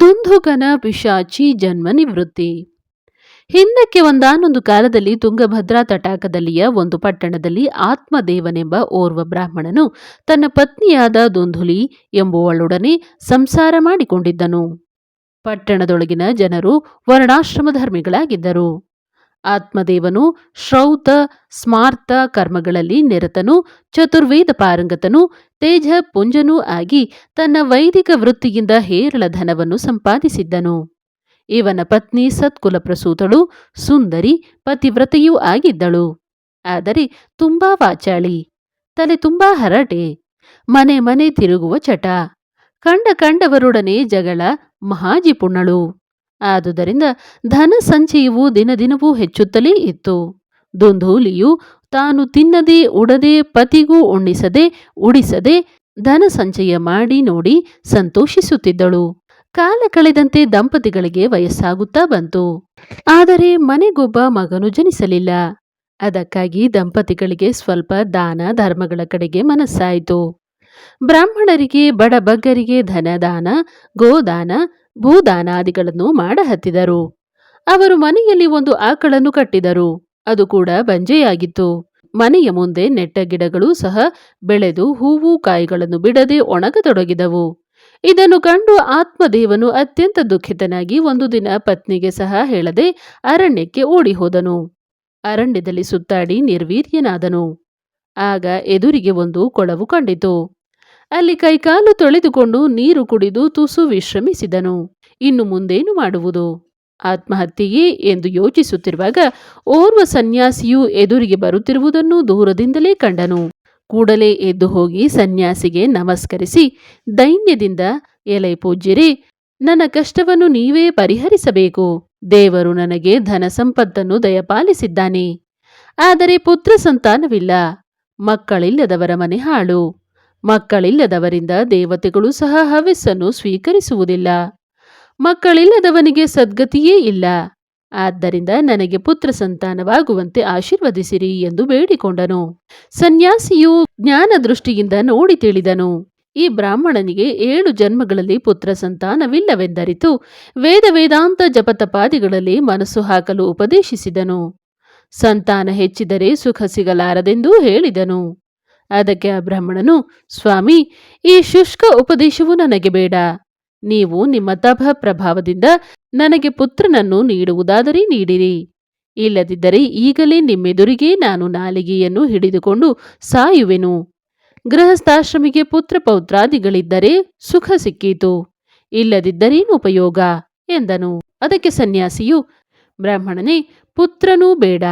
ದುಂದುಕನ ಪಿಶಾಚಿ ಜನ್ಮ ನಿವೃತ್ತಿ. ಹಿಂದಕ್ಕೆ ಒಂದಾನೊಂದು ಕಾಲದಲ್ಲಿ ತುಂಗಭದ್ರಾ ತಟಾಕದಲ್ಲಿಯ ಒಂದು ಪಟ್ಟಣದಲ್ಲಿ ಆತ್ಮದೇವನೆಂಬ ಓರ್ವ ಬ್ರಾಹ್ಮಣನು ತನ್ನ ಪತ್ನಿಯಾದ ದುಂಧುಲಿ ಎಂಬುವಳೊಡನೆ ಸಂಸಾರ ಮಾಡಿಕೊಂಡಿದ್ದನು. ಪಟ್ಟಣದೊಳಗಿನ ಜನರು ವರ್ಣಾಶ್ರಮ ಧರ್ಮಿಗಳಾಗಿದ್ದರು ಆತ್ಮದೇವನು ಶ್ರೌತ ಸ್ಮಾರ್ತ ಕರ್ಮಗಳಲ್ಲಿ ನಿರತನು, ಚತುರ್ವೇದ ಪಾರಂಗತನು, ತೇಜ ಪುಂಜನೂ ಆಗಿ ತನ್ನ ವೈದಿಕ ವೃತ್ತಿಯಿಂದ ಹೇರಳ ಧನವನ್ನು ಸಂಪಾದಿಸಿದ್ದನು. ಇವನ ಪತ್ನಿ ಸತ್ಕುಲ ಪ್ರಸೂತಳು ಸುಂದರಿ, ಪತಿವ್ರತೆಯೂ ಆಗಿದ್ದಳು. ಆದರೆ ತುಂಬಾ ವಾಚಾಳಿ, ತಲೆ ತುಂಬಾ ಹರಟೆ, ಮನೆ ಮನೆ ತಿರುಗುವ ಚಟ, ಕಂಡ ಕಂಡವರೊಡನೆ ಜಗಳ ಮಹಾಜಿಪುಣ್ಣಳು ಆದುದರಿಂದ ಧನ ಸಂಚಯವು ದಿನದಿನವೂ ಹೆಚ್ಚುತ್ತಲೇ ಇತ್ತು. ದುಂಧೂಲಿಯು ತಾನು ತಿನ್ನದೆ, ಉಡದೆ, ಪತಿಗೂ ಉಣ್ಣಿಸದೆ, ಉಡಿಸದೆ ಧನ ಸಂಚಯ ಮಾಡಿ ನೋಡಿ ಸಂತೋಷಿಸುತ್ತಿದ್ದಳು. ಕಾಲ ಕಳೆದಂತೆ ದಂಪತಿಗಳಿಗೆ ವಯಸ್ಸಾಗುತ್ತಾ ಬಂತು. ಆದರೆ ಮನೆಗೊಬ್ಬ ಮಗನು ಜನಿಸಲಿಲ್ಲ. ಅದಕ್ಕಾಗಿ ದಂಪತಿಗಳಿಗೆ ಸ್ವಲ್ಪ ದಾನ ಧರ್ಮಗಳ ಕಡೆಗೆ ಮನಸ್ಸಾಯಿತು. ಬ್ರಾಹ್ಮಣರಿಗೆ ಬಡಬಗ್ಗರಿಗೆ ಧನದಾನ, ಗೋದಾನ ಭೂದಾನಾದಿಗಳನ್ನು ಮಾಡಹತ್ತಿದರು. ಅವರು ಮನೆಯಲ್ಲಿ ಒಂದು ಆಕಳನ್ನು ಕಟ್ಟಿದರು. ಅದು ಕೂಡ ಬಂಜೆಯಾಗಿತ್ತು. ಮನೆಯ ಮುಂದೆ ನೆಟ್ಟ ಗಿಡಗಳು ಸಹ ಬೆಳೆದು ಹೂವು ಕಾಯಿಗಳನ್ನು ಬಿಡದೆ ಒಣಗತೊಡಗಿದವು. ಇದನ್ನು ಕಂಡು ಆತ್ಮದೇವನು ಅತ್ಯಂತ ದುಃಖಿತನಾಗಿ ಒಂದು ದಿನ ಪತ್ನಿಗೆ ಸಹ ಹೇಳದೆ ಅರಣ್ಯಕ್ಕೆ ಓಡಿ ಹೋದನು ಅರಣ್ಯದಲ್ಲಿ ಸುತ್ತಾಡಿ ನಿರ್ವೀರ್ಯನಾದನು. ಆಗ ಎದುರಿಗೆ ಒಂದು ಕೊಳವು ಕಂಡಿತು. ಅಲ್ಲಿ ಕೈಕಾಲು ತೊಳೆದುಕೊಂಡು ನೀರು ಕುಡಿದು ತುಸು ವಿಶ್ರಮಿಸಿದನು. ಇನ್ನು ಮುಂದೇನು ಮಾಡುವುದು? ಆತ್ಮಹತ್ಯೆಯೇ ಎಂದು ಯೋಚಿಸುತ್ತಿರುವಾಗ ಓರ್ವ ಸನ್ಯಾಸಿಯು ಎದುರಿಗೆ ಬರುತ್ತಿರುವುದನ್ನು ದೂರದಿಂದಲೇ ಕಂಡನು. ಕೂಡಲೇ ಎದ್ದು ಹೋಗಿ ಸನ್ಯಾಸಿಗೆ ನಮಸ್ಕರಿಸಿ, ದೈನ್ಯದಿಂದ, ಎಲೆ ಪೂಜ್ಯರೇ, ನನ್ನ ಕಷ್ಟವನ್ನು ನೀವೇ ಪರಿಹರಿಸಬೇಕು. ದೇವರು ನನಗೆ ಧನ ಸಂಪತ್ತನ್ನು ದಯಪಾಲಿಸಿದ್ದಾನೆ. ಆದರೆ ಪುತ್ರ ಸಂತಾನವಿಲ್ಲ. ಮಕ್ಕಳಿಲ್ಲದವರ ಮನೆ ಹಾಳು. ಮಕ್ಕಳಿಲ್ಲದವರಿಂದ ದೇವತೆಗಳು ಸಹ ಹವಿಸ್ಸನ್ನು ಸ್ವೀಕರಿಸುವುದಿಲ್ಲ. ಮಕ್ಕಳಿಲ್ಲದವನಿಗೆ ಸದ್ಗತಿಯೇ ಇಲ್ಲ. ಆದ್ದರಿಂದ ನನಗೆ ಪುತ್ರ ಸಂತಾನವಾಗುವಂತೆ ಆಶೀರ್ವದಿಸಿರಿ ಎಂದು ಬೇಡಿಕೊಂಡನು. ಸನ್ಯಾಸಿಯು ಜ್ಞಾನ ದೃಷ್ಟಿಯಿಂದ ನೋಡಿ ತಿಳಿದನು. ಈ ಬ್ರಾಹ್ಮಣನಿಗೆ ಏಳು ಜನ್ಮಗಳಲ್ಲಿ ಪುತ್ರ ಸಂತಾನವಿಲ್ಲವೆಂದರಿತು ವೇದ ವೇದಾಂತ ಜಪತಪಾದಿಗಳಲ್ಲಿ ಮನಸ್ಸು ಹಾಕಲು ಉಪದೇಶಿಸಿದನು. ಸಂತಾನ ಹೆಚ್ಚಿದರೆ ಸುಖ ಸಿಗಲಾರದೆಂದೂ ಹೇಳಿದನು. ಅದಕ್ಕೆ ಆ ಬ್ರಾಹ್ಮಣನು, ಸ್ವಾಮಿ, ಈ ಶುಷ್ಕ ಉಪದೇಶವು ನನಗೆ ಬೇಡ. ನೀವು ನಿಮ್ಮ ತಪ ಪ್ರಭಾವದಿಂದ ನನಗೆ ಪುತ್ರನನ್ನು ನೀಡುವುದಾದರೆ ನೀಡಿರಿ. ಇಲ್ಲದಿದ್ದರೆ ಈಗಲೇ ನಿಮ್ಮೆದುರಿಗೆ ನಾನು ನಾಲಿಗೆಯನ್ನು ಹಿಡಿದುಕೊಂಡು ಸಾಯುವೆನು. ಗೃಹಸ್ಥಾಶ್ರಮಿಗೆ ಪುತ್ರ ಪೌತ್ರಾದಿಗಳಿದ್ದರೆ ಸುಖ ಸಿಕ್ಕೀತು. ಇಲ್ಲದಿದ್ದರೇನು ಉಪಯೋಗ, ಎಂದನು. ಅದಕ್ಕೆ ಸನ್ಯಾಸಿಯು, ಬ್ರಾಹ್ಮಣನೇ, ಪುತ್ರನೂ ಬೇಡ.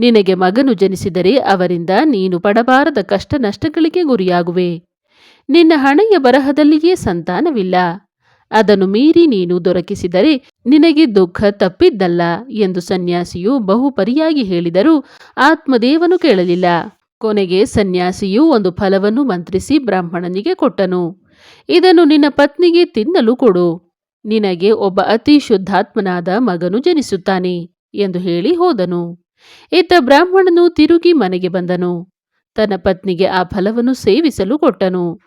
ನಿನಗೆ ಮಗನು ಜನಿಸಿದರೆ ಅವರಿಂದ ನೀನು ಪಡಬಾರದ ಕಷ್ಟ ನಷ್ಟಗಳಿಗೆ ಗುರಿಯಾಗುವೆ. ನಿನ್ನ ಹಣೆಯ ಬರಹದಲ್ಲಿಯೇ ಸಂತಾನವಿಲ್ಲ. ಅದನ್ನು ಮೀರಿ ನೀನು ದೊರಕಿಸಿದರೆ ನಿನಗೆ ದುಃಖ ತಪ್ಪಿದ್ದಲ್ಲ ಎಂದು ಸನ್ಯಾಸಿಯು ಬಹುಪರಿಯಾಗಿ ಹೇಳಿದರೂ ಆತ್ಮದೇವನು ಕೇಳಲಿಲ್ಲ. ಕೊನೆಗೆ ಸನ್ಯಾಸಿಯು ಒಂದು ಫಲವನ್ನು ಮಂತ್ರಿಸಿ ಬ್ರಾಹ್ಮಣನಿಗೆ ಕೊಟ್ಟನು. ಇದನ್ನು ನಿನ್ನ ಪತ್ನಿಗೆ ತಿನ್ನಲು ಕೊಡು. ನಿನಗೆ ಒಬ್ಬ ಅತಿ ಶುದ್ಧಾತ್ಮನಾದ ಮಗನು ಜನಿಸುತ್ತಾನೆ ಎಂದು ಹೇಳಿ ಹೋದನು. ಇತ್ತ ಬ್ರಾಹ್ಮಣನು ತಿರುಗಿ ಮನೆಗೆ ಬಂದನು. ತನ್ನ ಪತ್ನಿಗೆ ಆ ಫಲವನ್ನು ಸೇವಿಸಲು ಕೊಟ್ಟನು.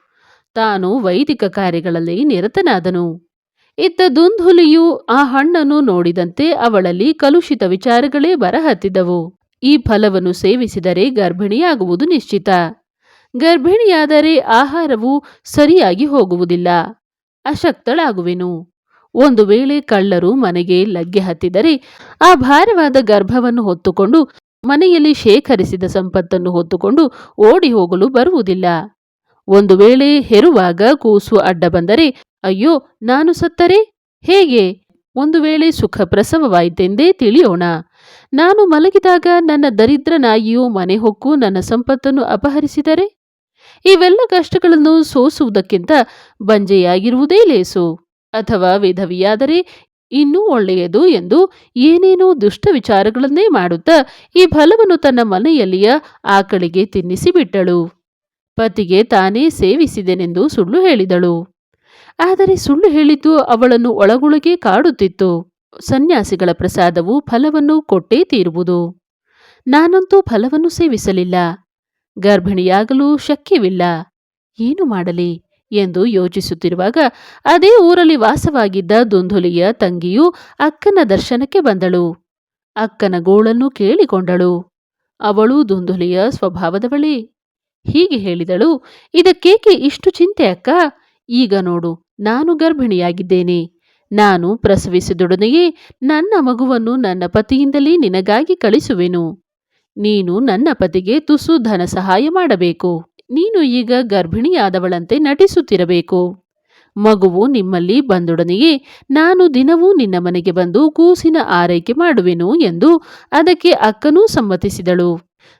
ತಾನು ವೈದಿಕ ಕಾರ್ಯಗಳಲ್ಲಿ ನಿರತನಾದನು. ಇತ್ತ ದುಂದುಲಿಯು ಆ ಹಣ್ಣನ್ನು ನೋಡಿದಂತೆ ಅವಳಲ್ಲಿ ಕಲುಷಿತ ವಿಚಾರಗಳೇ ಬರಹತ್ತಿದ್ದವು ಈ ಫಲವನ್ನು ಸೇವಿಸಿದರೆ ಗರ್ಭಿಣಿಯಾಗುವುದು ನಿಶ್ಚಿತ. ಗರ್ಭಿಣಿಯಾದರೆ ಆಹಾರವು ಸರಿಯಾಗಿ ಹೋಗುವುದಿಲ್ಲ. ಅಶಕ್ತಳಾಗುವೆನು. ಒಂದು ವೇಳೆ ಕಳ್ಳರು ಮನೆಗೆ ಲಗ್ಗೆ ಹತ್ತಿದರೆ ಆ ಭಾರವಾದ ಗರ್ಭವನ್ನು ಹೊತ್ತುಕೊಂಡು ಮನೆಯಲ್ಲಿ ಶೇಖರಿಸಿದ ಸಂಪತ್ತನ್ನು ಹೊತ್ತುಕೊಂಡು ಓಡಿ ಹೋಗಲು ಬರುವುದಿಲ್ಲ. ಒಂದು ವೇಳೆ ಹೆರುವಾಗ ಕೂಸು ಅಡ್ಡ ಬಂದರೆ, ಅಯ್ಯೋ, ನಾನು ಸತ್ತರೆ? ಹೇಗೆ? ಒಂದು ವೇಳೆ ಸುಖ ಪ್ರಸವವಾಯಿತೆಂದೇ ತಿಳಿಯೋಣ. ನಾನು ಮಲಗಿದಾಗ ನನ್ನ ದರಿದ್ರ ನಾಯಿಯು ಮನೆ ಹೊಕ್ಕು ನನ್ನ ಸಂಪತ್ತನ್ನು ಅಪಹರಿಸಿದರೆ? ಇವೆಲ್ಲ ಕಷ್ಟಗಳನ್ನು ಸೋಸುವುದಕ್ಕಿಂತ ಬಂಜೆಯಾಗಿರುವುದೇ ಲೇಸು. ಅಥವಾ ವಿಧವಿಯಾದರೆ ಇನ್ನೂ ಒಳ್ಳೆಯದು ಎಂದು ಏನೇನೋ ದುಷ್ಟ ವಿಚಾರಗಳನ್ನೇ ಮಾಡುತ್ತಾ ಈ ಫಲವನ್ನು ತನ್ನ ಮನೆಯಲ್ಲಿಯ ಆಕಳಿಗೆ ತಿನ್ನಿಸಿಬಿಟ್ಟಳು. ಪತಿಗೆ ತಾನೇ ಸೇವಿಸಿದೆನೆಂದು ಸುಳ್ಳು ಹೇಳಿದಳು. ಆದರೆ ಸುಳ್ಳು ಹೇಳಿದ್ದು ಅವಳನ್ನು ಒಳಗೊಳಗೆ ಕಾಡುತ್ತಿತ್ತು. ಸನ್ಯಾಸಿಗಳ ಪ್ರಸಾದವು ಫಲವನ್ನು ಕೊಟ್ಟೇ ತೀರುವುದು. ನಾನಂತೂ ಫಲವನ್ನು ಸೇವಿಸಲಿಲ್ಲ. ಗರ್ಭಿಣಿಯಾಗಲು ಶಕ್ಯವಿಲ್ಲ. ಏನು ಮಾಡಲಿ? ಎಂದು ಯೋಚಿಸುತ್ತಿರುವಾಗ ಅದೇ ಊರಲ್ಲಿ ವಾಸವಾಗಿದ್ದ ದುಂಧುಲಿಯ ತಂಗಿಯು ಅಕ್ಕನ ದರ್ಶನಕ್ಕೆ ಬಂದಳು. ಅಕ್ಕನ ಗೋಳನ್ನು ಕೇಳಿಕೊಂಡಳು. ಅವಳು ದುಂದುಲಿಯ ಸ್ವಭಾವದವಳೇ ಹೀಗೆ ಹೇಳಿದಳು ಇದಕ್ಕೇಕೆ ಇಷ್ಟು ಚಿಂತೆ ಅಕ್ಕ? ಈಗ ನೋಡು, ನಾನು ಗರ್ಭಿಣಿಯಾಗಿದ್ದೇನೆ. ನಾನು ಪ್ರಸವಿಸಿದೊಡನೆಯೇ ನನ್ನ ಮಗುವನ್ನು ನನ್ನ ಪತಿಯಿಂದಲೇ ನಿನಗಾಗಿ ಕಳಿಸುವೆನು. ನೀನು ನನ್ನ ಪತಿಗೆ ತುಸು ಧನ ಸಹಾಯ ಮಾಡಬೇಕು. ನೀನು ಈಗ ಗರ್ಭಿಣಿಯಾದವಳಂತೆ ನಟಿಸುತ್ತಿರಬೇಕು. ಮಗುವು ನಿಮ್ಮಲ್ಲಿ ಬಂದೊಡನೆಯೇ ನಾನು ದಿನವೂ ನಿನ್ನ ಮನೆಗೆ ಬಂದು ಕೂಸಿನ ಆರೈಕೆ ಮಾಡುವೆನು ಎಂದು ಅದಕ್ಕೆ ಅಕ್ಕನೂ ಸಮ್ಮತಿಸಿದಳು.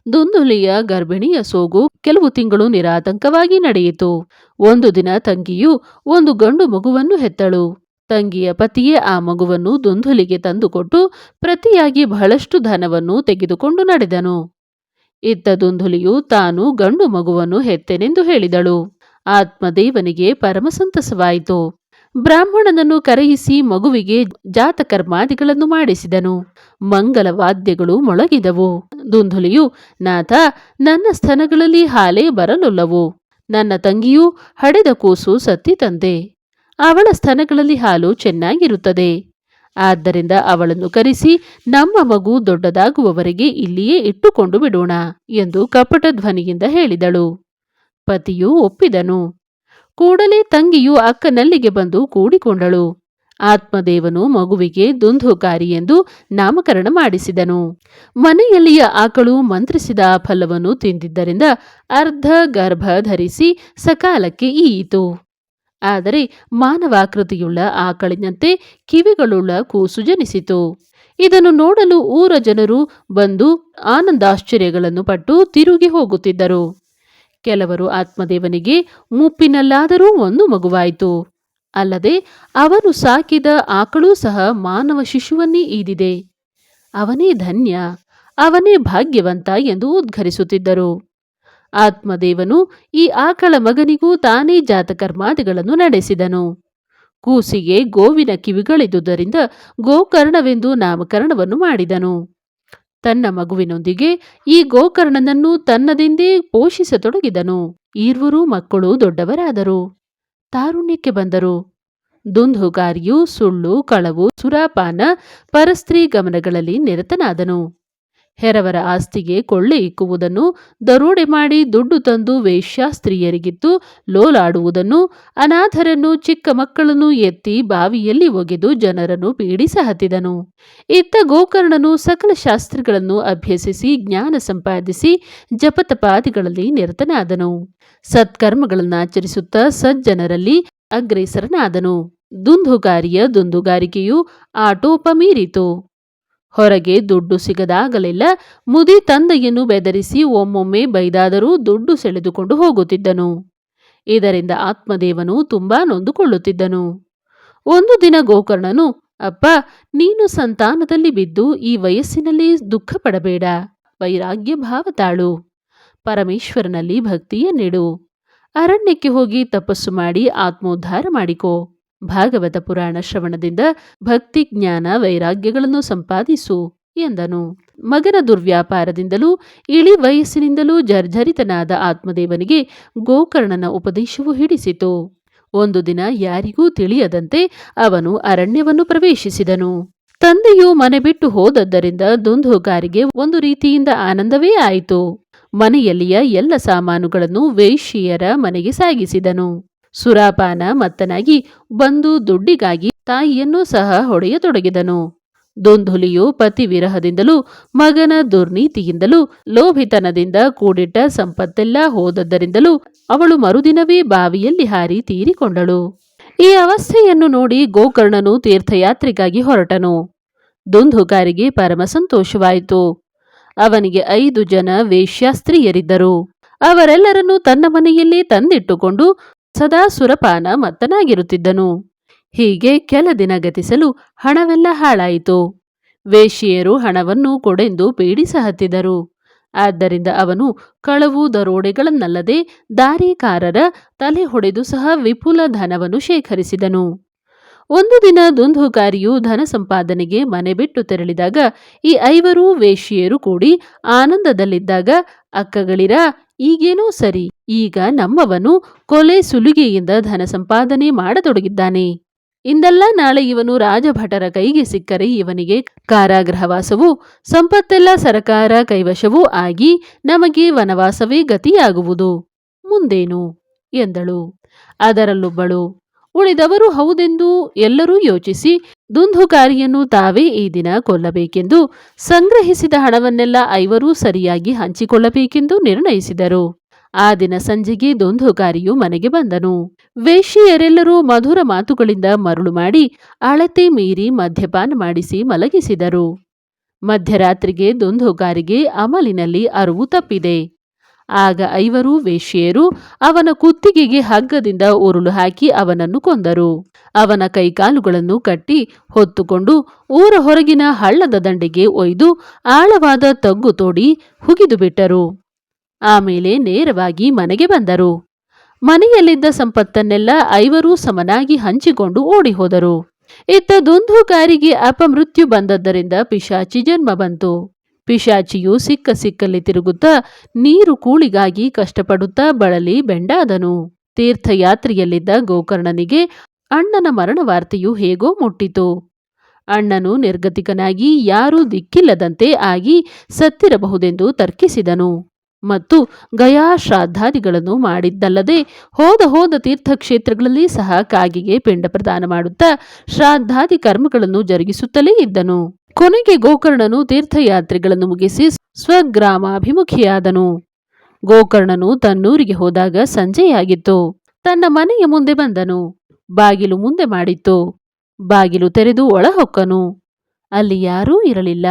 ದುಂದುಲಿಯ ಗರ್ಭಿಣಿಯ ಸೋಗು ಕೆಲವು ತಿಂಗಳು ನಿರಾತಂಕವಾಗಿ ನಡೆಯಿತು. ಒಂದು ದಿನ ತಂಗಿಯು ಒಂದು ಗಂಡು ಮಗುವನ್ನು ಹೆತ್ತಳು. ತಂಗಿಯ ಪತಿಯೇ ಆ ಮಗುವನ್ನು ದುಂದುಲಿಗೆ ತಂದುಕೊಟ್ಟು ಪ್ರತಿಯಾಗಿ ಬಹಳಷ್ಟು ಧನವನ್ನು ತೆಗೆದುಕೊಂಡು ನಡೆದನು. ಇತ್ತ ದುಂಧುಲಿಯು ತಾನು ಗಂಡು ಮಗುವನ್ನು ಹೆತ್ತೆನೆಂದು ಹೇಳಿದಳು. ಆತ್ಮದೇವನಿಗೆ ಪರಮ ಸಂತಸವಾಯಿತು. ಬ್ರಾಹ್ಮಣನನ್ನು ಕರೆಯಿಸಿ ಮಗುವಿಗೆ ಜಾತಕರ್ಮಾದಿಗಳನ್ನು ಮಾಡಿಸಿದನು. ಮಂಗಲ ವಾದ್ಯಗಳು ಮೊಳಗಿದವು. ದುಂಧುಲಿಯು ನಾಥ, ನನ್ನ ಸ್ತನಗಳಲ್ಲಿ ಹಾಲೇ ಬರಲೊಲ್ಲವು. ನನ್ನ ತಂಗಿಯು ಹಡೆದ ಕೂಸು ಸತ್ತಿತಂತೆ. ಅವಳ ಸ್ತನಗಳಲ್ಲಿ ಹಾಲು ಚೆನ್ನಾಗಿರುತ್ತದೆ. ಆದ್ದರಿಂದ ಅವಳನ್ನು ಕರೆಸಿ, ನಮ್ಮ ಮಗು ದೊಡ್ಡದಾಗುವವರೆಗೆ ಇಲ್ಲಿಯೇ ಇಟ್ಟುಕೊಂಡು ಬಿಡೋಣ ಎಂದು ಕಪಟ ಧ್ವನಿಯಿಂದ ಹೇಳಿದಳು. ಪತಿಯು ಒಪ್ಪಿದನು. ಕೂಡಲೇ ತಂಗಿಯು ಅಕ್ಕನಲ್ಲಿಗೆ ಬಂದು ಕೂಡಿಕೊಂಡಳು. ಆತ್ಮದೇವನು ಮಗುವಿಗೆ ದುಂಧುಕಾರಿ ಎಂದು ನಾಮಕರಣ ಮಾಡಿಸಿದನು. ಮನೆಯಲ್ಲಿಯ ಆಕಳು ಮಂತ್ರಿಸಿದ ಆ ಫಲವನ್ನು ತಿಂದಿದ್ದರಿಂದ ಅರ್ಧ ಗರ್ಭ ಧರಿಸಿ ಸಕಾಲಕ್ಕೆ ಈಯಿತು. ಆದರೆ ಮಾನವಾಕೃತಿಯುಳ್ಳ ಆಕಳಿನಂತೆ ಕಿವಿಗಳುಳ್ಳ ಕೂಸು ಜನಿಸಿತು. ಇದನ್ನು ನೋಡಲು ಊರ ಜನರು ಬಂದು ಆನಂದಾಶ್ಚರ್ಯಗಳನ್ನು ಪಟ್ಟು ತಿರುಗಿ ಹೋಗುತ್ತಿದ್ದರು. ಕೆಲವರು ಆತ್ಮದೇವನಿಗೆ ಮುಪ್ಪಿನಲ್ಲಾದರೂ ಒಂದು ಮಗುವಾಯಿತು. ಅಲ್ಲದೆ ಅವನು ಸಾಕಿದ ಆಕಳೂ ಸಹ ಮಾನವ ಶಿಶುವನ್ನೇ ಈದಿದೆ. ಅವನೇ ಧನ್ಯ, ಅವನೇ ಭಾಗ್ಯವಂತ ಎಂದು ಉದ್ಘರಿಸುತ್ತಿದ್ದರು. ಆತ್ಮದೇವನು ಈ ಆಕಳ ಮಗನಿಗೂ ತಾನೇ ಜಾತಕರ್ಮಾದಿಗಳನ್ನು ನಡೆಸಿದನು. ಕೂಸಿಗೆ ಗೋವಿನ ಕಿವಿಗಳಿದ್ದುದರಿಂದ ಗೋಕರ್ಣವೆಂದು ನಾಮಕರಣವನ್ನು ಮಾಡಿದನು. ತನ್ನ ಮಗುವಿನೊಂದಿಗೆ ಈ ಗೋಕರ್ಣನನ್ನು ತನ್ನದೆಂದೇ ಪೋಷಿಸತೊಡಗಿದನು. ಈರ್ವರೂ ಮಕ್ಕಳು ದೊಡ್ಡವರಾದರು. ತಾರುಣ್ಯಕ್ಕೆ ಬಂದರು. ದುಂದುಗಾರಿಯು, ಸುಳ್ಳು, ಕಳವು, ಸುರಾಪಾನ, ಪರಸ್ತ್ರೀ ಗಮನಗಳಲ್ಲಿ ನಿರತನಾದನು. ಹೆರವರ ಆಸ್ತಿಗೆ ಕೊಳ್ಳೆ ಇಕ್ಕುವುದನ್ನು, ದರೋಡೆ ಮಾಡಿ ದುಡ್ಡು ತಂದು ವೇಶ್ಯಾಸ್ತ್ರೀಯರಿಗಿತ್ತು ಲೋಲಾಡುವುದನ್ನು, ಅನಾಥರನ್ನು, ಚಿಕ್ಕ ಮಕ್ಕಳನ್ನು ಎತ್ತಿ ಬಾವಿಯಲ್ಲಿ ಒಗೆದು ಜನರನ್ನು ಪೀಡಿಸಹತ್ತಿದನು ಇತ್ತ ಗೋಕರ್ಣನು ಸಕಲ ಶಾಸ್ತ್ರಗಳನ್ನು ಅಭ್ಯಸಿಸಿ, ಜ್ಞಾನ ಸಂಪಾದಿಸಿ, ಜಪತಪಾದಿಗಳಲ್ಲಿ ನಿರತನಾದನು. ಸತ್ಕರ್ಮಗಳನ್ನಾಚರಿಸುತ್ತಾ ಸಜ್ಜನರಲ್ಲಿ ಅಗ್ರೇಸರನಾದನು. ದುಂದುಗಾರಿಯ ದುಂದುಗಾರಿಕೆಯು ಆಟೋಪ ಮೀರಿತು ಹೊರಗೆ ದುಡ್ಡು ಸಿಗದಾಗಲೆಲ್ಲ ಮುದಿ ತಂದೆಯನ್ನು ಬೆದರಿಸಿ ಒಮ್ಮೊಮ್ಮೆ ಬೈದಾದರೂ ದುಡ್ಡು ಸೆಳೆದುಕೊಂಡು ಹೋಗುತ್ತಿದ್ದನು. ಇದರಿಂದ ಆತ್ಮದೇವನು ತುಂಬಾ ನೊಂದುಕೊಳ್ಳುತ್ತಿದ್ದನು. ಒಂದು ದಿನ ಗೋಕರ್ಣನು, ಅಪ್ಪ, ನೀನು ಸಂತಾನದಲ್ಲಿ ಬಿದ್ದು ಈ ವಯಸ್ಸಿನಲ್ಲಿ ದುಃಖ ಪಡಬೇಡ ವೈರಾಗ್ಯ ಭಾವ ತಾಳು. ಪರಮೇಶ್ವರನಲ್ಲಿ ಭಕ್ತಿಯನ್ನಿಡು. ಅರಣ್ಯಕ್ಕೆ ಹೋಗಿ ತಪಸ್ಸು ಮಾಡಿ ಆತ್ಮೋದ್ಧಾರ ಮಾಡಿಕೋ. ಭಾಗವತ ಪುರಾಣ ಶ್ರವಣದಿಂದ ಭಕ್ತಿ, ಜ್ಞಾನ, ವೈರಾಗ್ಯಗಳನ್ನು ಸಂಪಾದಿಸು ಎಂದನು. ಮಗನ ದುರ್ವ್ಯಾಪಾರದಿಂದಲೂ, ಇಳಿ ವಯಸ್ಸಿನಿಂದಲೂ ಜರ್ಜರಿತನಾದ ಆತ್ಮದೇವನಿಗೆ ಗೋಕರ್ಣನ ಉಪದೇಶವು ಹಿಡಿಸಿತು. ಒಂದು ದಿನ ಯಾರಿಗೂ ತಿಳಿಯದಂತೆ ಅವನು ಅರಣ್ಯವನ್ನು ಪ್ರವೇಶಿಸಿದನು. ತಂದೆಯು ಮನೆ ಬಿಟ್ಟು ಹೋದದ್ದರಿಂದ ದುಂದುಗಾರಿಗೆ ಒಂದು ರೀತಿಯಿಂದ ಆನಂದವೇ ಆಯಿತು. ಮನೆಯಲ್ಲಿಯ ಎಲ್ಲ ಸಾಮಾನುಗಳನ್ನು ವೇಶ್ಯೆಯರ ಮನೆಗೆ ಸಾಗಿಸಿದನು. ಸುರಾಪಾನ ಮತ್ತನಾಗಿ ಬಂದು ದುಡ್ಡಿಗಾಗಿ ತಾಯಿಯನ್ನು ಸಹ ಹೊಡೆಯತೊಡಗಿದನು. ದೊಂದುಲಿಯು ಪತಿ ವಿರಹದಿಂದಲೂ ಮಗನ ದುರ್ನೀತಿಯಿಂದಲೂ ಲೋಭಿತನದಿಂದ ಕೂಡಿಟ್ಟ ಸಂಪತ್ತೆಲ್ಲ ಹೋದದ್ದರಿಂದಲೂ ಅವಳು ಮರುದಿನವೇ ಬಾವಿಯಲ್ಲಿ ಹಾರಿ ತೀರಿಕೊಂಡಳು. ಈ ಅವಸ್ಥೆಯನ್ನು ನೋಡಿ ಗೋಕರ್ಣನು ತೀರ್ಥಯಾತ್ರೆಗಾಗಿ ಹೊರಟನು. ದುಂಧುಕಾರಿಗೆ ಪರಮ ಸಂತೋಷವಾಯಿತು. ಅವನಿಗೆ ಐದು ಜನ ವೇಶ್ಯಾಸ್ತ್ರೀಯರಿದ್ದರು. ಅವರೆಲ್ಲರನ್ನೂ ತನ್ನ ಮನೆಯಲ್ಲೇ ತಂದಿಟ್ಟುಕೊಂಡು ಸದಾ ಸುರಪಾನ ಮತ್ತನಾಗಿರುತ್ತಿದ್ದನು. ಹೀಗೆ ಕೆಲ ದಿನ ಗತಿಸಲು ಹಣವೆಲ್ಲ ಹಾಳಾಯಿತು. ವೇಶಿಯರು ಹಣವನ್ನು ಕೊಡೆಂದು ಪೀಡಿಸಹತ್ತಿದರು ಆದ್ದರಿಂದ ಅವನು ಕಳವು ದರೋಡೆಗಳನ್ನಲ್ಲದೆ ದಾರಿಕಾರರ ತಲೆ ಹೊಡೆದು ಸಹ ವಿಪುಲ ಧನವನ್ನು ಶೇಖರಿಸಿದನು. ಒಂದು ದಿನ ದುಂದುಕಾರಿಯು ಧನ ಸಂಪಾದನೆಗೆ ಮನೆ ಬಿಟ್ಟು ತೆರಳಿದಾಗ ಈ ಐವರೂ ವೇಶಿಯರು ಕೂಡಿ ಆನಂದದಲ್ಲಿದ್ದಾಗ, ಅಕ್ಕಗಳಿರ, ಈಗೇನೋ ಸರಿ. ಈಗ ನಮ್ಮವನು ಕೊಲೆ ಸುಲಿಗೆಯಿಂದ ಧನ ಸಂಪಾದನೆ ಮಾಡತೊಡಗಿದ್ದಾನೆ. ಇಂದಲ್ಲ ನಾಳೆ ಇವನು ರಾಜಭಟರ ಕೈಗೆ ಸಿಕ್ಕರೆ ಇವನಿಗೆ ಕಾರಾಗೃಹವಾಸವೂ, ಸಂಪತ್ತೆಲ್ಲ ಸರಕಾರ ಕೈವಶವೂ ಆಗಿ ನಮಗೆ ವನವಾಸವೇ ಗತಿಯಾಗುವುದು. ಮುಂದೇನು? ಎಂದಳು. ಅದರಲ್ಲೊಬ್ಬಳು, ಉಳಿದವರು ಹೌದೆಂದು ಎಲ್ಲರೂ ಯೋಚಿಸಿ ದುಂದುಕಾರಿಯನ್ನು ತಾವೇ ಈ ದಿನ ಕೊಲ್ಲಬೇಕೆಂದು ಸಂಗ್ರಹಿಸಿದ ಹಣವನ್ನೆಲ್ಲ ಐವರೂ ಸರಿಯಾಗಿ ಹಂಚಿಕೊಳ್ಳಬೇಕೆಂದು ನಿರ್ಣಯಿಸಿದರು. ಆ ದಿನ ಸಂಜೆಗೆ ದೊಂದುಗಾರಿಯು ಮನೆಗೆ ಬಂದನು. ವೇಶಿಯರೆಲ್ಲರೂ ಮಧುರ ಮಾತುಗಳಿಂದ ಮರುಳು ಮಾಡಿ ಅಳತೆ ಮೀರಿ ಮದ್ಯಪಾನ ಮಾಡಿಸಿ ಮಲಗಿಸಿದರು. ಮಧ್ಯರಾತ್ರಿಗೆ ದೊಂದುಗಾರಿಗೆ ಅಮಲಿನಲ್ಲಿ ಅರಿವು ತಪ್ಪಿದೆ. ಆಗ ಐವರು ವೇಶಿಯರು ಅವನ ಕುತ್ತಿಗೆಗೆ ಹಗ್ಗದಿಂದ ಉರುಳು ಹಾಕಿ ಅವನನ್ನು ಕೊಂದರು. ಅವನ ಕೈಕಾಲುಗಳನ್ನು ಕಟ್ಟಿ ಹೊತ್ತುಕೊಂಡು ಊರ ಹೊರಗಿನ ಹಳ್ಳದ ದಂಡೆಗೆ ಒಯ್ದು ಆಳವಾದ ತಗ್ಗು ತೋಡಿ ಹುಗಿದು ಬಿಟ್ಟರು ಆಮೇಲೆ ನೇರವಾಗಿ ಮನೆಗೆ ಬಂದರು. ಮನೆಯಲ್ಲಿದ್ದ ಸಂಪತ್ತನ್ನೆಲ್ಲ ಐವರೂ ಸಮನಾಗಿ ಹಂಚಿಕೊಂಡು ಓಡಿ ಹೋದರು ಇತ್ತ ದುಂದುಕಾರಿಗೆ ಅಪಮೃತ್ಯು ಬಂದದ್ದರಿಂದ ಪಿಶಾಚಿ ಜನ್ಮ ಬಂತು. ಪಿಶಾಚಿಯು ಸಿಕ್ಕ ಸಿಕ್ಕಲ್ಲಿ ತಿರುಗುತ್ತಾ ನೀರು ಕೂಳಿಗಾಗಿ ಕಷ್ಟಪಡುತ್ತಾ ಬಳಲಿ ಬೆಂಡಾದನು. ತೀರ್ಥಯಾತ್ರೆಯಲ್ಲಿದ್ದ ಗೋಕರ್ಣನಿಗೆ ಅಣ್ಣನ ಮರಣ ವಾರ್ತೆಯು ಹೇಗೋ ಮುಟ್ಟಿತು. ಅಣ್ಣನು ನಿರ್ಗತಿಕನಾಗಿ ಯಾರೂ ದಿಕ್ಕಿಲ್ಲದಂತೆ ಆಗಿ ಸತ್ತಿರಬಹುದೆಂದು ತರ್ಕಿಸಿದನು. ಮತ್ತು ಗಯಾ ಶ್ರಾದ್ದಾದಿಗಳನ್ನು ಮಾಡಿದ್ದಲ್ಲದೆ ಹೋದ ಹೋದ ತೀರ್ಥಕ್ಷೇತ್ರಗಳಲ್ಲಿ ಸಹ ಕಾಗಿಗೆ ಪಿಂಡ ಪ್ರದಾನ ಮಾಡುತ್ತಾ ಶ್ರಾದ್ದಾದಿ ಕರ್ಮಗಳನ್ನು ಜರುಗಿಸುತ್ತಲೇ ಇದ್ದನು. ಕೊನೆಗೆ ಗೋಕರ್ಣನು ತೀರ್ಥಯಾತ್ರೆಗಳನ್ನು ಮುಗಿಸಿ ಸ್ವಗ್ರಾಮಾಭಿಮುಖಿಯಾದನು. ಗೋಕರ್ಣನು ತನ್ನೂರಿಗೆ ಹೋದಾಗ ಸಂಜೆಯಾಗಿತ್ತು. ತನ್ನ ಮನೆಯ ಮುಂದೆ ಬಂದನು. ಬಾಗಿಲು ಮುಂದೆ ಮಾಡಿತ್ತು. ಬಾಗಿಲು ತೆರೆದು ಒಳಹೊಕ್ಕನು. ಅಲ್ಲಿ ಯಾರೂ ಇರಲಿಲ್ಲ.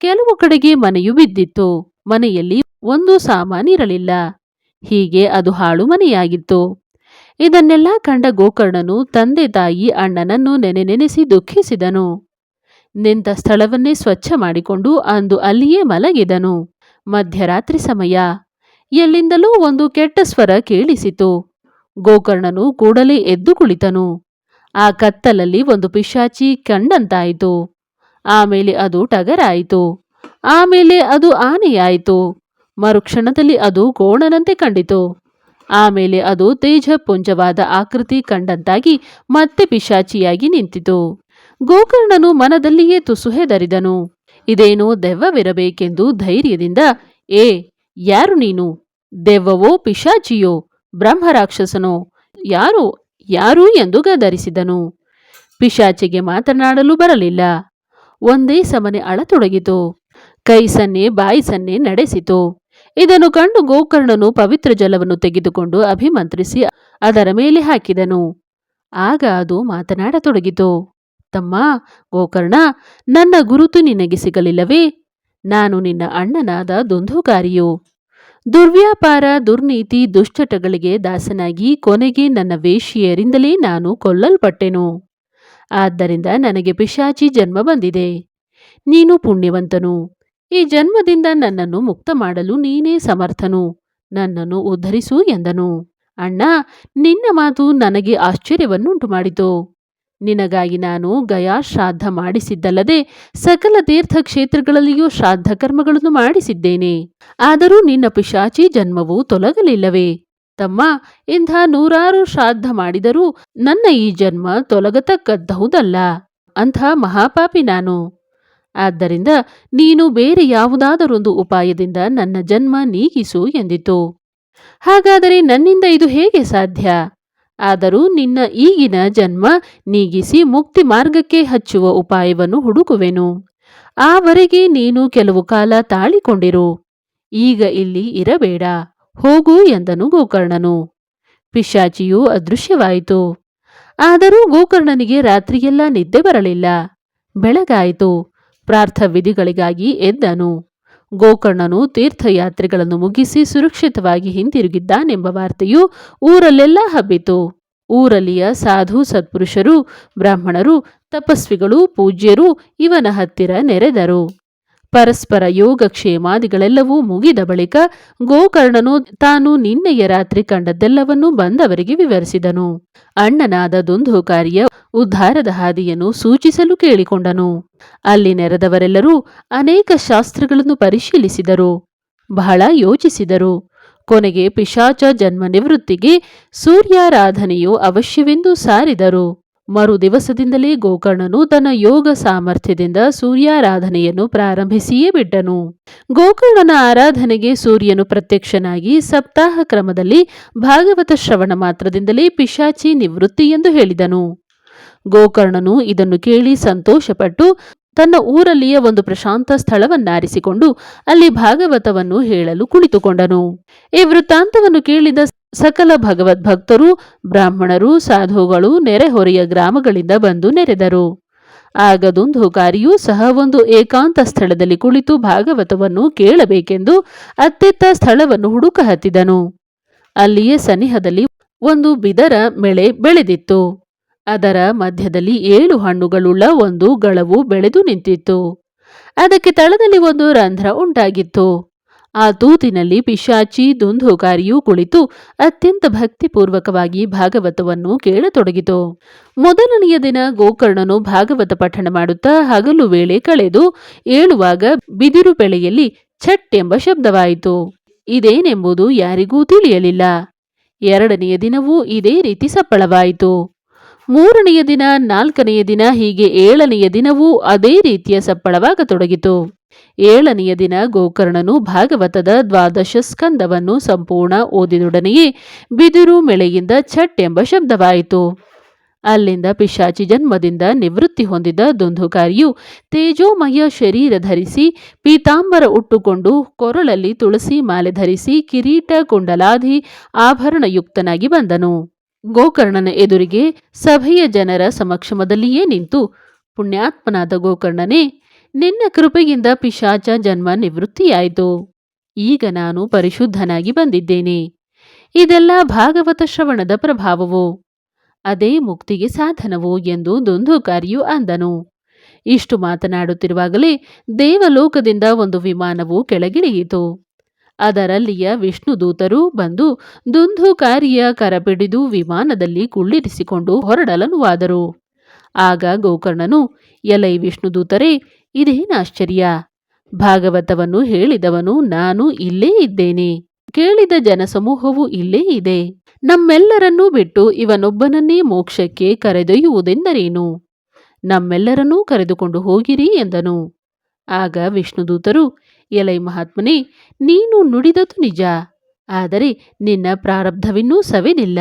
ಕೆಲವು ಕಡೆಗೆ ಮನೆಯು ಬಿದ್ದಿತ್ತು. ಮನೆಯಲ್ಲಿ ಒಂದು ಸಾಮಾನಿರಲಿಲ್ಲ ಹೀಗೆ ಅದು ಹಾಳು ಮನೆಯಾಗಿತ್ತು. ಇದನ್ನೆಲ್ಲ ಕಂಡ ಗೋಕರ್ಣನು ತಂದೆ ತಾಯಿ ಅಣ್ಣನನ್ನು ನೆನೆ ನೆನೆಸಿ ದುಃಖಿಸಿದನು. ನಿಂತ ಸ್ಥಳವನ್ನೇ ಸ್ವಚ್ಛ ಮಾಡಿಕೊಂಡು ಅಂದು ಅಲ್ಲಿಯೇ ಮಲಗಿದನು. ಮಧ್ಯರಾತ್ರಿ ಸಮಯ. ಎಲ್ಲಿಂದಲೂ ಒಂದು ಕೆಟ್ಟ ಸ್ವರ ಕೇಳಿಸಿತು. ಗೋಕರ್ಣನು ಕೂಡಲೇ ಎದ್ದು ಕುಳಿತನು. ಆ ಕತ್ತಲಲ್ಲಿ ಒಂದು ಪಿಶಾಚಿ ಕಂಡಂತಾಯಿತು. ಆಮೇಲೆ ಅದು ಟಗರಾಯಿತು. ಆಮೇಲೆ ಅದು ಆನೆಯಾಯಿತು. ಮರುಕ್ಷಣದಲ್ಲಿ ಅದು ಕೋಣನಂತೆ ಕಂಡಿತು. ಆಮೇಲೆ ಅದು ತೇಜಪುಂಜವಾದ ಆಕೃತಿ ಕಂಡಂತಾಗಿ ಮತ್ತೆ ಪಿಶಾಚಿಯಾಗಿ ನಿಂತಿತು. ಗೋಕರ್ಣನು ಮನದಲ್ಲಿಯೇ ತುಸು ಹೆದರಿದನು. ಇದೇನೋ ದೆವ್ವವಿರಬೇಕೆಂದು ಧೈರ್ಯದಿಂದ, ಏ, ಯಾರು ನೀನು? ದೆವ್ವವೋ ಪಿಶಾಚಿಯೋ? ಬ್ರಹ್ಮರಾಕ್ಷಸನೋ? ಯಾರು ಯಾರು ಎಂದು ಗದರಿಸಿದನು? ಪಿಶಾಚಿಗೆ ಮಾತನಾಡಲು ಬರಲಿಲ್ಲ. ಒಂದೇ ಸಮನೆ ಅಳತೊಡಗಿತು. ಕೈ ಸನ್ನೆ, ಬಾಯಿ ಸನ್ನೆ ನಡೆಸಿತು. ಇದನ್ನು ಕಂಡು ಗೋಕರ್ಣನು ಪವಿತ್ರ ಜಲವನ್ನು ತೆಗೆದುಕೊಂಡು ಅಭಿಮಂತ್ರಿಸಿ ಅದರ ಮೇಲೆ ಹಾಕಿದನು. ಆಗ ಅದು ಮಾತನಾಡತೊಡಗಿತು. ತಮ್ಮ ಗೋಕರ್ಣ, ನನ್ನ ಗುರುತು ನಿನಗೆ ಸಿಗಲಿಲ್ಲವೇ? ನಾನು ನಿನ್ನ ಅಣ್ಣನಾದ ದುಂಧುಕಾರಿಯು. ದುರ್ವ್ಯಾಪಾರ, ದುರ್ನೀತಿ, ದುಶ್ಚಟಗಳಿಗೆ ದಾಸನಾಗಿ ಕೊನೆಗೆ ನನ್ನ ವೇಶಿಯರಿಂದಲೇ ನಾನು ಕೊಲ್ಲಲ್ಪಟ್ಟೆನು. ಆದ್ದರಿಂದ ನನಗೆ ಪಿಶಾಚಿ ಜನ್ಮ ಬಂದಿದೆ. ನೀನು ಪುಣ್ಯವಂತನು. ಈ ಜನ್ಮದಿಂದ ನನ್ನನ್ನು ಮುಕ್ತ ಮಾಡಲು ನೀನೇ ಸಮರ್ಥನು. ನನ್ನನ್ನು ಉದ್ಧರಿಸು ಎಂದನು. ಅಣ್ಣ, ನಿನ್ನ ಮಾತು ನನಗೆ ಆಶ್ಚರ್ಯವನ್ನುಂಟು ಮಾಡಿತು ನಿನಗಾಗಿ ನಾನು ಗಯಾ ಶ್ರಾದ್ದ ಮಾಡಿಸಿದ್ದಲ್ಲದೆ ಸಕಲ ತೀರ್ಥಕ್ಷೇತ್ರಗಳಲ್ಲಿಯೂ ಶ್ರಾದ್ದ ಕರ್ಮಗಳನ್ನು ಮಾಡಿಸಿದ್ದೇನೆ. ಆದರೂ ನಿನ್ನ ಪಿಶಾಚಿ ಜನ್ಮವು ತೊಲಗಲಿಲ್ಲವೇ. ತಮ್ಮ, ಇಂಥ ನೂರಾರು ಶ್ರಾದ್ದ ಮಾಡಿದರೂ ನನ್ನ ಈ ಜನ್ಮ ತೊಲಗತಕ್ಕದ್ದಹುದಲ್ಲ ಅಂಥ ಮಹಾಪಾಪಿ ನಾನು. ಆದ್ದರಿಂದ ನೀನು ಬೇರೆ ಯಾವುದಾದರೊಂದು ಉಪಾಯದಿಂದ ನನ್ನ ಜನ್ಮ ನೀಗಿಸು ಎಂದಿತು. ಹಾಗಾದರೆ ನನ್ನಿಂದ ಇದು ಹೇಗೆ ಸಾಧ್ಯ? ಆದರೂ ನಿನ್ನ ಈಗಿನ ಜನ್ಮ ನೀಗಿಸಿ ಮುಕ್ತಿ ಮಾರ್ಗಕ್ಕೆ ಹಚ್ಚುವ ಉಪಾಯವನ್ನು ಹುಡುಕುವೆನು. ಆವರೆಗೆ ನೀನು ಕೆಲವು ಕಾಲ ತಾಳಿಕೊಂಡಿರು. ಈಗ ಇಲ್ಲಿ ಇರಬೇಡ. ಹೋಗು ಎಂದನು ಗೋಕರ್ಣನು. ಪಿಶಾಚಿಯು ಅದೃಶ್ಯವಾಯಿತು. ಆದರೂ ಗೋಕರ್ಣನಿಗೆ ರಾತ್ರಿಯೆಲ್ಲ ನಿದ್ದೆ ಬರಲಿಲ್ಲ. ಬೆಳಗಾಯಿತು. ಪ್ರಾರ್ಥವಿಧಿಗಳಿಗಾಗಿ ಎದ್ದನು. ಗೋಕರ್ಣನು ತೀರ್ಥಯಾತ್ರೆಗಳನ್ನು ಮುಗಿಸಿ ಸುರಕ್ಷಿತವಾಗಿ ಹಿಂದಿರುಗಿದ್ದಾನೆಂಬ ವಾರ್ತೆಯು ಊರಲ್ಲೆಲ್ಲ ಹಬ್ಬಿತು. ಊರಲ್ಲಿಯ ಸಾಧು ಸತ್ಪುರುಷರು, ಬ್ರಾಹ್ಮಣರು, ತಪಸ್ವಿಗಳು, ಪೂಜ್ಯರು ಇವನ ಹತ್ತಿರ ನೆರೆದರು. ಪರಸ್ಪರ ಯೋಗಕ್ಷೇಮಾದಿಗಳೆಲ್ಲವೂ ಮುಗಿದ ಬಳಿಕ ಗೋಕರ್ಣನು ತಾನು ನಿನ್ನೆಯ ರಾತ್ರಿ ಕಂಡದ್ದೆಲ್ಲವನ್ನೂ ಬಂದವರಿಗೆ ವಿವರಿಸಿದನು. ಅಣ್ಣನಾದ ದುಂದುಕಾರಿಯ ಉದ್ಧಾರದ ಹಾದಿಯನ್ನು ಸೂಚಿಸಲು ಕೇಳಿಕೊಂಡನು. ಅಲ್ಲಿ ನೆರೆದವರೆಲ್ಲರೂ ಅನೇಕ ಶಾಸ್ತ್ರಗಳನ್ನು ಪರಿಶೀಲಿಸಿದರು. ಬಹಳ ಯೋಚಿಸಿದರು. ಕೊನೆಗೆ ಪಿಶಾಚ ಜನ್ಮ ನಿವೃತ್ತಿಗೆ ಸೂರ್ಯಾರಾಧನೆಯು ಅವಶ್ಯವೆಂದು ಸಾರಿದರು. ಮರು ದಿವಸದಿಂದಲೇ ಗೋಕರ್ಣನು ತನ್ನ ಯೋಗ ಸಾಮರ್ಥ್ಯದಿಂದ ಸೂರ್ಯಾರಾಧನೆಯನ್ನು ಪ್ರಾರಂಭಿಸಿಯೇ ಬಿಟ್ಟನು. ಗೋಕರ್ಣನ ಆರಾಧನೆಗೆ ಸೂರ್ಯನು ಪ್ರತ್ಯಕ್ಷನಾಗಿ ಸಪ್ತಾಹ ಕ್ರಮದಲ್ಲಿ ಭಾಗವತ ಶ್ರವಣ ಮಾತ್ರದಿಂದಲೇ ಪಿಶಾಚಿ ನಿವೃತ್ತಿ ಎಂದು ಹೇಳಿದನು. ಗೋಕರ್ಣನು ಇದನ್ನು ಕೇಳಿ ಸಂತೋಷಪಟ್ಟು ತನ್ನ ಊರಲ್ಲಿಯ ಒಂದು ಪ್ರಶಾಂತ ಸ್ಥಳವನ್ನಾರಿಸಿಕೊಂಡು ಅಲ್ಲಿ ಭಾಗವತವನ್ನು ಹೇಳಲು ಕುಳಿತುಕೊಂಡನು. ಈ ವೃತ್ತಾಂತವನ್ನು ಕೇಳಿದ ಸಕಲ ಭಗವದ್ಭಕ್ತರು, ಬ್ರಾಹ್ಮಣರು, ಸಾಧುಗಳು ನೆರೆಹೊರೆಯ ಗ್ರಾಮಗಳಿಂದ ಬಂದು ನೆರೆದರು. ಆಗ ಕಾರಿಯು ಸಹ ಒಂದು ಏಕಾಂತ ಸ್ಥಳದಲ್ಲಿ ಕುಳಿತು ಭಾಗವತವನ್ನು ಕೇಳಬೇಕೆಂದು ಅತ್ತಿತ್ತ ಸ್ಥಳವನ್ನು ಹುಡುಕ ಹತ್ತಿದನು ಅಲ್ಲಿಯೇ ಸನಿಹದಲ್ಲಿ ಒಂದು ಬಿದರ ಮೆಳೆ ಬೆಳೆದಿತ್ತು. ಅದರ ಮಧ್ಯದಲ್ಲಿ ಏಳು ಹಣ್ಣುಗಳುಳ್ಳ ಒಂದು ಗಳವು ಬೆಳೆದು ನಿಂತಿತ್ತು. ಅದಕ್ಕೆ ತಳದಲ್ಲಿ ಒಂದು ರಂಧ್ರ ಉಂಟಾಗಿತ್ತು. ಆ ತೂತಿನಲ್ಲಿ ಪಿಶಾಚಿ ದುಂಧುಕಾರಿಯೂ ಕುಳಿತು ಅತ್ಯಂತ ಭಕ್ತಿಪೂರ್ವಕವಾಗಿ ಭಾಗವತವನ್ನು ಕೇಳತೊಡಗಿತು. ಮೊದಲನೆಯ ದಿನ ಗೋಕರ್ಣನು ಭಾಗವತ ಪಠಣ ಮಾಡುತ್ತಾ ಹಗಲು ವೇಳೆ ಕಳೆದು ಏಳುವಾಗ ಬಿದಿರು ಬೆಳೆಯಲ್ಲಿ ಛಟ್ ಎಂಬ ಶಬ್ದವಾಯಿತು. ಇದೇನೆಂಬುದು ಯಾರಿಗೂ ತಿಳಿಯಲಿಲ್ಲ. ಎರಡನೆಯ ದಿನವೂ ಇದೇ ರೀತಿ ಸಪ್ಪಳವಾಯಿತು. ಮೂರನೆಯ ದಿನ, ನಾಲ್ಕನೆಯ ದಿನ, ಹೀಗೆ ಏಳನೆಯ ದಿನವೂ ಅದೇ ರೀತಿಯ ಸಪ್ಪಳವಾಗತೊಡಗಿತು. ಏಳನೆಯ ದಿನ ಗೋಕರ್ಣನು ಭಾಗವತದ ದ್ವಾದಶ ಸ್ಕಂದವನ್ನು ಸಂಪೂರ್ಣ ಓದಿದೊಡನೆಯೇ ಬಿದಿರು ಮೆಳೆಯಿಂದ ಛಟ್ ಎಂಬ ಶಬ್ದವಾಯಿತು. ಅಲ್ಲಿಂದ ಪಿಶಾಚಿ ಜನ್ಮದಿಂದ ನಿವೃತ್ತಿ ಹೊಂದಿದ ದುಂಧುಕಾರಿಯು ತೇಜೋಮಯ ಶರೀರ ಧರಿಸಿ, ಪೀತಾಂಬರ ಉಟ್ಟುಕೊಂಡು ಕೊರಳಲ್ಲಿ ತುಳಸಿ ಮಾಲೆ ಧರಿಸಿ ಕಿರೀಟ ಕುಂಡಲಾಧಿ ಆಭರಣಯುಕ್ತನಾಗಿ ಬಂದನು. ಗೋಕರ್ಣನ ಎದುರಿಗೆ ಸಭೆಯ ಜನರ ಸಮಕ್ಷಮದಲ್ಲಿಯೇ ನಿಂತು, ಪುಣ್ಯಾತ್ಮನಾದ ಗೋಕರ್ಣನೇ, ನಿನ್ನ ಕೃಪೆಯಿಂದ ಪಿಶಾಚ ಜನ್ಮ ನಿವೃತ್ತಿಯಾಯಿತು. ಈಗ ನಾನು ಪರಿಶುದ್ಧನಾಗಿ ಬಂದಿದ್ದೇನೆ. ಇದೆಲ್ಲ ಭಾಗವತ ಶ್ರವಣದ ಪ್ರಭಾವವು? ಅದೇ ಮುಕ್ತಿಗೆ ಸಾಧನವು ಎಂದು ದುಂದುಕಾರಿಯು ಅಂದನು. ಇಷ್ಟು ಮಾತನಾಡುತ್ತಿರುವಾಗಲೇ ದೇವಲೋಕದಿಂದ ಒಂದು ವಿಮಾನವು ಕೆಳಗಿಳಿಯಿತು. ಅದರಲ್ಲಿಯ ವಿಷ್ಣುದೂತರು ಬಂದು ದುಂದುಕಾರಿಯ ಕರಪಿಡಿದು ವಿಮಾನದಲ್ಲಿ ಕುಳ್ಳಿರಿಸಿಕೊಂಡು ಹೊರಡಲನುವಾದರು. ಆಗ ಗೋಕರ್ಣನು, ಎಲೈ ವಿಷ್ಣುದೂತರೇ ಇದೇನಾಶ್ಚರ್ಯ ಭಾಗವತವನ್ನು ಹೇಳಿದವನು ನಾನು ಇಲ್ಲೇ ಇದ್ದೇನೆ. ಕೇಳಿದ ಜನಸಮೂಹವು ಇಲ್ಲೇ ಇದೆ. ನಮ್ಮೆಲ್ಲರನ್ನೂ ಬಿಟ್ಟು ಇವನೊಬ್ಬನನ್ನೇ ಮೋಕ್ಷಕ್ಕೆ ಕರೆದೊಯ್ಯುವುದೆಂದರೇನು? ನಮ್ಮೆಲ್ಲರನ್ನೂ ಕರೆದುಕೊಂಡು ಹೋಗಿರಿ ಎಂದನು. ಆಗ ವಿಷ್ಣುದೂತರು ಎಲೈ ಮಹಾತ್ಮನೇ, ನೀನು ನುಡಿದದು ನಿಜ. ಆದರೆ ನಿನ್ನ ಪ್ರಾರಬ್ಧವಿನ್ನೂ ಸವೆದಿಲ್ಲ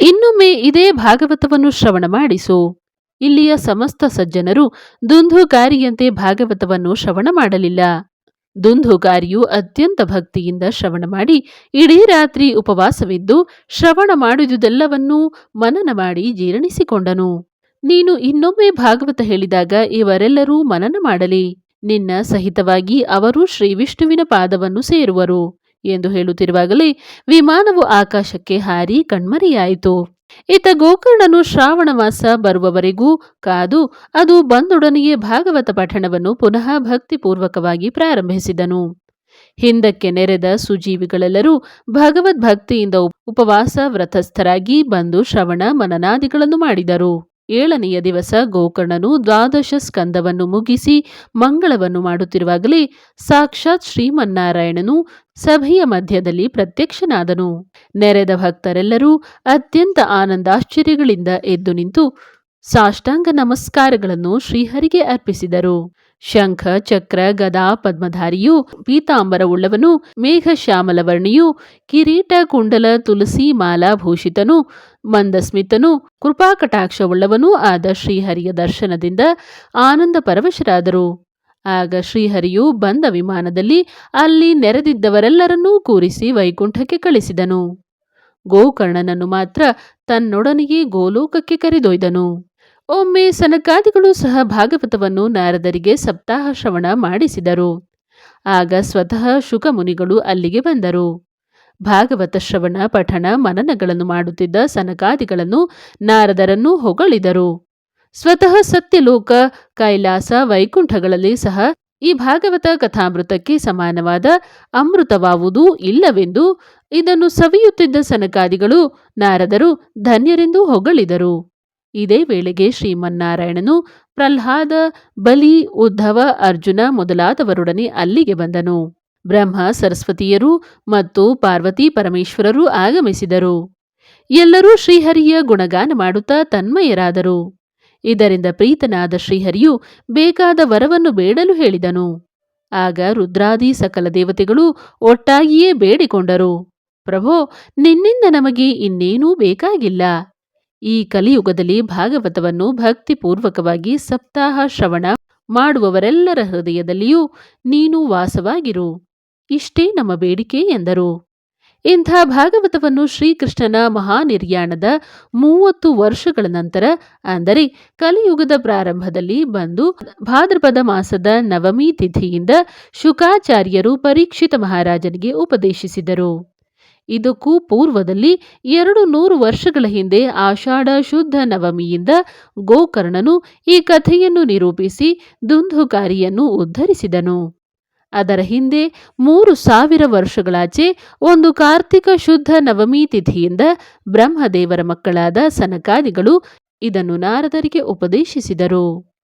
ಇನ್ನೊಮ್ಮೆ ಇದೇ ಭಾಗವತವನ್ನು ಶ್ರವಣ ಮಾಡಿಸು. ಇಲ್ಲಿಯ ಸಮಸ್ತ ಸಜ್ಜನರು ದುಂದುಕಾರಿಯಂತೆ ಭಾಗವತವನ್ನು ಶ್ರವಣ ಮಾಡಲಿಲ್ಲ. ದುಂದುಕಾರಿಯು ಅತ್ಯಂತ ಭಕ್ತಿಯಿಂದ ಶ್ರವಣ ಮಾಡಿ ಇಡೀ ರಾತ್ರಿ ಉಪವಾಸವಿದ್ದು ಶ್ರವಣ ಮಾಡಿದುದೆಲ್ಲವನ್ನೂ ಮನನ ಮಾಡಿ ಜೀರ್ಣಿಸಿಕೊಂಡನು. ನೀನು ಇನ್ನೊಮ್ಮೆ ಭಾಗವತ ಹೇಳಿದಾಗ ಇವರೆಲ್ಲರೂ ಮನನ ಮಾಡಲಿ. ನಿನ್ನ ಸಹಿತವಾಗಿ ಅವರು ಶ್ರೀ ವಿಷ್ಣುವಿನ ಪಾದವನ್ನು ಸೇರುವರು ಎಂದು ಹೇಳುತ್ತಿರುವಾಗಲೇ ವಿಮಾನವು ಆಕಾಶಕ್ಕೆ ಹಾರಿ ಕಣ್ಮರೆಯಾಯಿತು. ಇತ ಗೋಕರ್ಣನು ಶ್ರಾವಣ ಮಾಸ ಬರುವವರೆಗೂ ಕಾದು ಅದು ಬಂದೊಡನೆಯೇ ಭಾಗವತ ಪಠಣವನ್ನು ಪುನಃ ಭಕ್ತಿಪೂರ್ವಕವಾಗಿ ಪ್ರಾರಂಭಿಸಿದನು. ಹಿಂದಕ್ಕೆ ನೆರೆದ ಸುಜೀವಿಗಳೆಲ್ಲರೂ ಭಗವದ್ಭಕ್ತಿಯಿಂದ ಉಪವಾಸ ವ್ರತಸ್ಥರಾಗಿ ಬಂದು ಶ್ರವಣ ಮನನಾದಿಗಳನ್ನು ಮಾಡಿದರು. ಏಳನೆಯ ದಿವಸ ಗೋಕರ್ಣನು ದ್ವಾದಶ ಸ್ಕಂದವನ್ನು ಮುಗಿಸಿ ಮಂಗಳವನ್ನು ಮಾಡುತ್ತಿರುವಾಗಲೇ ಸಾಕ್ಷಾತ್ ಶ್ರೀಮನ್ನಾರಾಯಣನು ಸಭೆಯ ಮಧ್ಯದಲ್ಲಿ ಪ್ರತ್ಯಕ್ಷನಾದನು. ನೆರೆದ ಭಕ್ತರೆಲ್ಲರೂ ಅತ್ಯಂತ ಆನಂದಾಶ್ಚರ್ಯಗಳಿಂದ ಎದ್ದು ನಿಂತು ಸಾಷ್ಟಾಂಗ ನಮಸ್ಕಾರಗಳನ್ನು ಶ್ರೀಹರಿಗೆ ಅರ್ಪಿಸಿದರು. ಶಂಖ, ಚಕ್ರ, ಗದಾ, ಪದ್ಮಧಾರಿಯು ಪೀತಾಂಬರವುಳ್ಳವನು ಮೇಘ ಶ್ಯಾಮಲವರ್ಣಿಯು ಕಿರೀಟ, ಕುಂಡಲ ತುಳಸಿ ಮಾಲಾ ಭೂಷಿತನು ಮಂದಸ್ಮಿತನು ಕೃಪಾಕಟಾಕ್ಷವುಳ್ಳವನೂ ಆದ ಶ್ರೀಹರಿಯ ದರ್ಶನದಿಂದ ಆನಂದ ಪರವಶರಾದರು. ಆಗ ಶ್ರೀಹರಿಯು ಬಂದ ವಿಮಾನದಲ್ಲಿ ಅಲ್ಲಿ ನೆರೆದಿದ್ದವರೆಲ್ಲರನ್ನೂ ಕೂರಿಸಿ ವೈಕುಂಠಕ್ಕೆ ಕಳಿಸಿದನು. ಗೋಕರ್ಣನನ್ನು ಮಾತ್ರ ತನ್ನೊಡನೆಯೇ ಗೋಲೋಕಕ್ಕೆ ಕರೆದೊಯ್ದನು. ಒಮ್ಮೆ ಸನಕಾದಿಗಳು ಸಹ ಭಾಗವತವನ್ನು ನಾರದರಿಗೆ ಸಪ್ತಾಹ ಶ್ರವಣ ಮಾಡಿಸಿದರು. ಆಗ ಸ್ವತಃ ಶುಕಮುನಿಗಳು ಅಲ್ಲಿಗೆ ಬಂದರು. ಭಾಗವತ ಶ್ರವಣ, ಪಠಣ, ಮನನಗಳನ್ನು ಮಾಡುತ್ತಿದ್ದ ಸನಕಾದಿಗಳನ್ನು ನಾರದರನ್ನು ಹೊಗಳಿದರು. ಸ್ವತಃ ಸತ್ಯಲೋಕ, ಕೈಲಾಸ, ವೈಕುಂಠಗಳಲ್ಲಿ ಸಹ ಈ ಭಾಗವತ ಕಥಾಮೃತಕ್ಕೆ ಸಮಾನವಾದ ಅಮೃತವಾವುದು ಇಲ್ಲವೆಂದು ಇದನ್ನು ಸವಿಯುತ್ತಿದ್ದ ಸನಕಾದಿಗಳು ನಾರದರು ಧನ್ಯರೆಂದು ಹೊಗಳಿದರು. ಇದೇ ವೇಳೆಗೆ ಶ್ರೀಮನ್ನಾರಾಯಣನು ಪ್ರಹ್ಲಾದ, ಬಲಿ, ಉದ್ಧವ, ಅರ್ಜುನ ಮೊದಲಾದವರೊಡನೆ ಅಲ್ಲಿಗೆ ಬಂದನು. ಬ್ರಹ್ಮ, ಸರಸ್ವತಿಯರು ಮತ್ತು ಪಾರ್ವತಿ ಪರಮೇಶ್ವರರು ಆಗಮಿಸಿದರು. ಎಲ್ಲರೂ ಶ್ರೀಹರಿಯ ಗುಣಗಾನ ಮಾಡುತ್ತಾ ತನ್ಮಯರಾದರು. ಇದರಿಂದ ಪ್ರೀತನಾದ ಶ್ರೀಹರಿಯು ಬೇಕಾದ ವರವನ್ನು ಬೇಡಲು ಹೇಳಿದನು. ಆಗ ರುದ್ರಾದಿ ಸಕಲ ದೇವತೆಗಳು ಒಟ್ಟಾಗಿಯೇ ಬೇಡಿಕೊಂಡರು. ಪ್ರಭೋ, ನಿನ್ನಿಂದ ನಮಗೆ ಇನ್ನೇನೂ ಬೇಕಾಗಿಲ್ಲ. ಈ ಕಲಿಯುಗದಲ್ಲಿ ಭಾಗವತವನ್ನು ಭಕ್ತಿಪೂರ್ವಕವಾಗಿ ಸಪ್ತಾಹ ಶ್ರವಣ ಮಾಡುವವರೆಲ್ಲರ ಹೃದಯದಲ್ಲಿಯೂ ನೀನು ವಾಸವಾಗಿರು. ಇಷ್ಟೇ ನಮ್ಮ ಬೇಡಿಕೆ ಎಂದರು. ಇಂಥ ಭಾಗವತವನ್ನು ಶ್ರೀಕೃಷ್ಣನ ಮಹಾನಿರ್ಯಾಣದ ಮೂವತ್ತು ವರ್ಷಗಳ ನಂತರ, ಅಂದರೆ ಕಲಿಯುಗದ ಪ್ರಾರಂಭದಲ್ಲಿ ಬಂದು ಭಾದ್ರಪದ ಮಾಸದ ನವಮಿ ತಿಥಿಯಿಂದ ಶುಕಾಚಾರ್ಯರು ಪರೀಕ್ಷಿತ ಮಹಾರಾಜನಿಗೆ ಉಪದೇಶಿಸಿದರು. ಇದಕ್ಕೂ ಪೂರ್ವದಲ್ಲಿ ಎರಡು ನೂರು ವರ್ಷಗಳ ಹಿಂದೆ ಆಷಾಢ ಶುದ್ಧ ನವಮಿಯಿಂದ ಗೋಕರ್ಣನು ಈ ಕಥೆಯನ್ನು ನಿರೂಪಿಸಿ ದುಂದುಕಾರಿಯನ್ನು ಉದ್ಧರಿಸಿದನು. ಅದರ ಹಿಂದೆ ಮೂರು ಸಾವಿರ ವರ್ಷಗಳಾಚೆ ಒಂದು ಕಾರ್ತಿಕ ಶುದ್ಧ ನವಮಿ ತಿಥಿಯಿಂದ ಬ್ರಹ್ಮದೇವರ ಮಕ್ಕಳಾದ ಸನಕಾದಿಗಳು ಇದನ್ನು ನಾರದರಿಗೆ ಉಪದೇಶಿಸಿದರು.